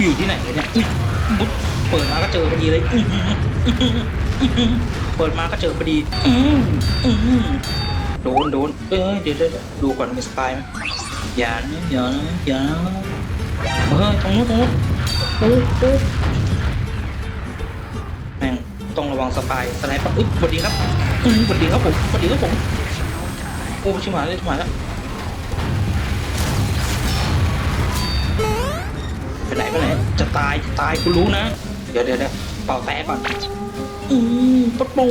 อยู่ที่ไหนเนี่ยอุ๊ยมุดเปิดมาก็เจอพอดีเลยอื้อหืออื้อหืออื้อหือเปิดมาก็เจอพอดีอืมอืมโดนโดนเอ้ยเดี๋ยวเดี๋ยวเดี๋ยวดูก่อนมีสปายไหมอย่านะอย่านะอย่านะเฮ้ยตรงนู้นตรงนู้นโอ้โอ้แม่งต้องระวังสปายสไนเปอร์อุ๊ยสวัสดีครับอืมสวัสดีครับผมสวัสดีครับผมโอ้ชิบหายเลยชิบหายแล้ว ไปไหนไปไหน จะตายจะตายกูรู้นะ เดี๋ยวเดี๋ยวเดี๋ยวเป่าแตกก่อน อืมปะปู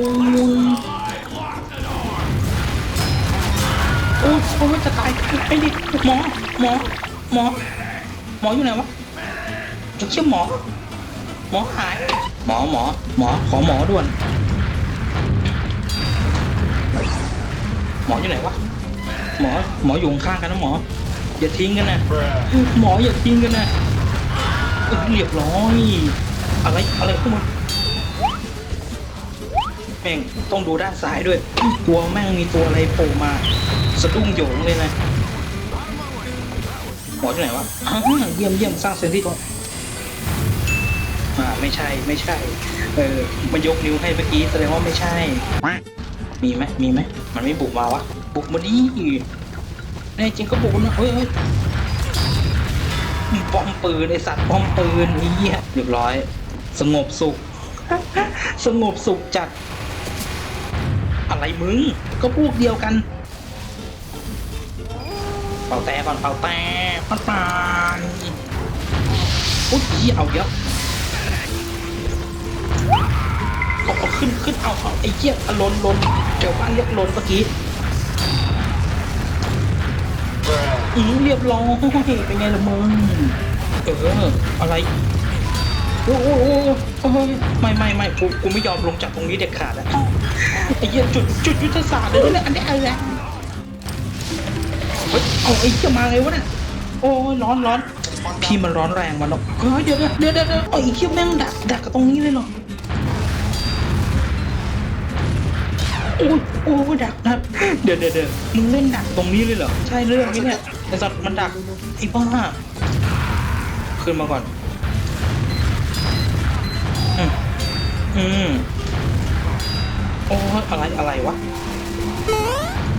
โอ้ยโอ้ยจะตายไอ้ดิหมอ หมอ หมอ หมออยู่ไหนวะจะเชื่อหมอ หมอหาย หมอหมอ หมอ ขอหมอด่วน หมออยู่ไหนวะ หมอ หมออยู่ข้างๆกันนะหมอ อย่าทิ้งกันนะ หมออย่าทิ้งกันนะ เออเรียบร้อย อะไรอะไรพวกมึงแม่งต้องดูด้านซ้ายด้วยกลัวแม่งมีตัวอะไรโผล่มา สะดุ้งโหยงเลยนะหมอที่ไหนวะเยี่ยมเยี่ยมสร้างเซนที่ก่อนอ่าไม่ใช่ไม่ใช่ เออมันยกนิ้วให้เมื่อกี้แสดงว่าไม่ใช่ มีไหมมีไหมมันไม่บุกมาวะบุกมาดิแน่จริงก็บุกนะเฮ้ยเฮ้ย ป้อมปืนไอสัตว์ป้อมปืนไอ้เหี้ยเรียบร้อย สงบสุข สงบสุขจัด อะไรมึง ก็พวกเดียวกัน เป่าแต่ก่อนเป่าแต่ปันปานอุ้ยเอาเยอะเอาขึ้นขึ้นเอาเอาไอ้เหี้ยอลนลนเจ้าบ้านเรียกลนเมื่อกี้ อือเรียบร้อยเป็นไงล่ะมึงเอออะไรโอ้โหไม่ไม่ไม่กูกูไม่ยอมลงจากตรงนี้เด็ดขาดอะไอ้เหี้ยจุดจุดยุทธศาสตร์เลยนะอันนี้อะไรนะเฮ้ยเอาไอ้เหี้ยมาไงวะเนี่ยโอ้ยร้อนร้อนพี่มันร้อนแรงมันหรอกเฮ้ยเดี๋ยวเดี๋ยวเดี๋ยวเดี๋ยวเอาไอ้เหี้ยแม่งดักดักกับตรงนี้เลยหรอโอ้ยโอ้ยดักดักเดี๋ยวเดี๋ยวเดี๋ยวมึงเล่นดักตรงนี้เลยเหรอใช่เรื่องนี้เนี่ย ไอ้สัตว์มันดักไอ้บ้าขึ้นมาก่อน อืมอืมโอ้ยอะไรอะไรวะ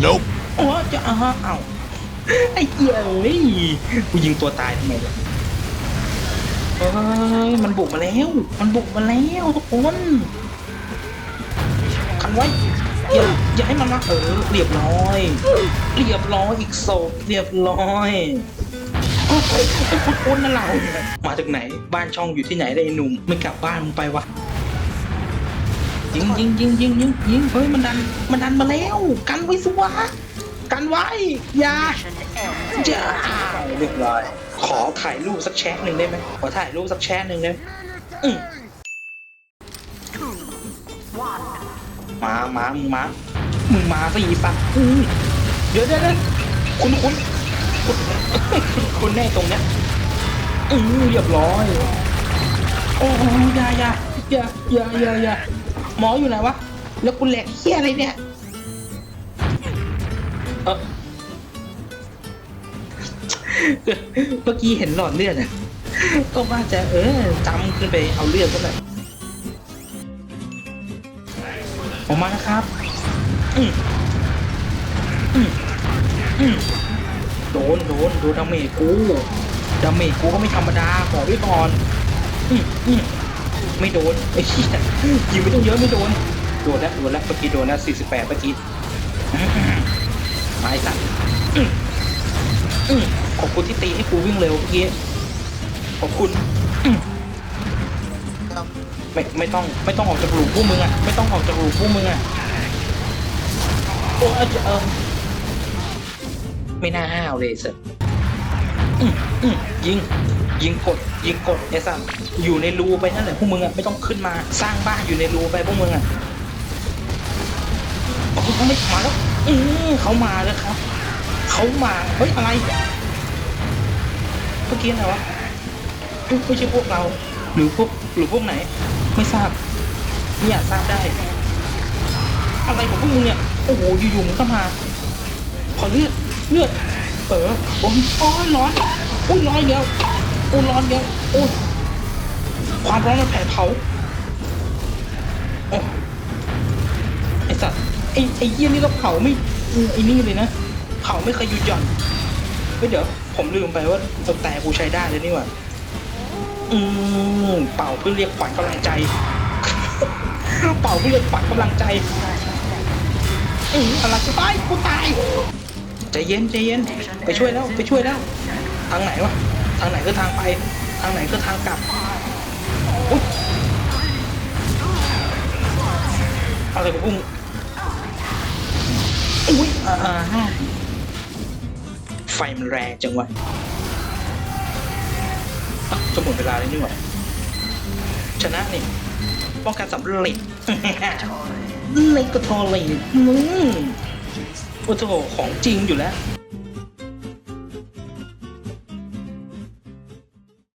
Nope. โอ้ยจะอ้าวอ้าวไอ้เหี้ยเอ้ยกูยิงตัวตายทำไมวะเอ้ยมันบุกมาแล้ว มันบุกมาแล้วทุกคน ขันไว้ อย่าอย่าให้มันมาเออเรียบร้อย เรียบร้อยอีกศพเรียบร้อยโอ้ยไอ้พุทธนนั่นเราเนี่ยมาจากไหนบ้านช่องอยู่ที่ไหนได้ไอ้หนุ่มไม่กลับบ้านมึงไปวะยิงยิงยิงยิงยิงยิงเฮ้ยมันดันมันดันมาแล้ว กันไว้สิวะกันไว้อย่าจ้าเรียบร้อยขอถ่ายรูปสักแชะหนึ่งได้ไหมขอถ่ายรูปสักแชะหนึ่งได้ไหมอืม มามามึงมามึงมาสิอีสัตว์อืมเดี๋ยวเดี๋ยวเดี๋ยวคุณคุณคุณแน่ตรงเนี้ยอือเรียบร้อย โอ้ยอย่าอย่าอย่าอย่าอย่าอย่าหมออยู่ไหนวะ แล้วกูแหลกเฮียอะไรเนี่ย เออเมื่อกี้เห็นหลอดเลือดอะก็ว่าจะเออจำขึ้นไปเอาเลือดก็แบบ ออกมานะครับอืมอืมอืมโดนโดนโดนดาเมจกูดาเมจกูก็ไม่ธรรมดาบอกไว้ก่อนอืมอืมไม่โดนไอ้เหี้ยยิงไม่ต้องเยอะไม่โดนโดนแล้วโดนแล้วเมื่อกี้โดนแล้วสี่สิบแปดเมื่อกี้มาไอ้สัตว์ขอบคุณที่ตีให้กูวิ่งเร็วเมื่อกี้ขอบคุณ ไม่ไม่ต้องไม่ต้องออกจากหลุมพวกมึงอะไม่ต้องออกจากหลุมพวกมึงอะโอ้ยเออไม่น่าห้าวเลยสิอืมอืมยิงยิงกดยิงกดไอ้สัสอยู่ในรูไปนั่นแหละพวกมึงอะไม่ต้องขึ้นมาสร้างบ้านอยู่ในรูไปพวกมึงอะโอ้เขาไม่มาแล้วอือเขามาแล้วครับเขามาเฮ้ยอะไรเมื่อกี้อะไรวะไม่ใช่พวกเรา หรือพวกหรือพวกไหน ไม่ทราบไม่อยากทราบได้ อะไรของพวกมึงเนี่ย โอ้โห อยู่ๆมึงก็มา ขอเลือด เลือด เออโอ้ยโอ้ยร้อนอุ้ยร้อนเดียวอุ้ยร้อนเดียวโอ้ยความร้อนมันแผดเผาโอ้ไอสัตว์ไอไอเยี่ยนี่ก็เผาไม่ไอนี่เลยนะ เผาไม่เคยหยุดหย่อนเฮ้ยเดี๋ยว ผมลืมไปว่าตัวแต่กูใช้ได้เลยนี่หว่า อืมเป่าเพื่อเรียกขวัญกำลังใจ เป่าเพื่อเรียกขวัญกำลังใจอืออะไรจะตายกูตายใจเย็นใจเย็น ไปช่วยแล้วไปช่วยแล้ว ทางไหนวะทางไหนก็ทางไป ทางไหนก็ทางกลับอะไรกับพุ่งอุ้ยอ่าอ่าไฟมันแรงจังวะ อะจะหมดเวลาแล้วนี่หว่าชนะนี่ป้องกันสำเร็จในกระทอเลยอืมโอ้โหของจริงอยู่แล้ว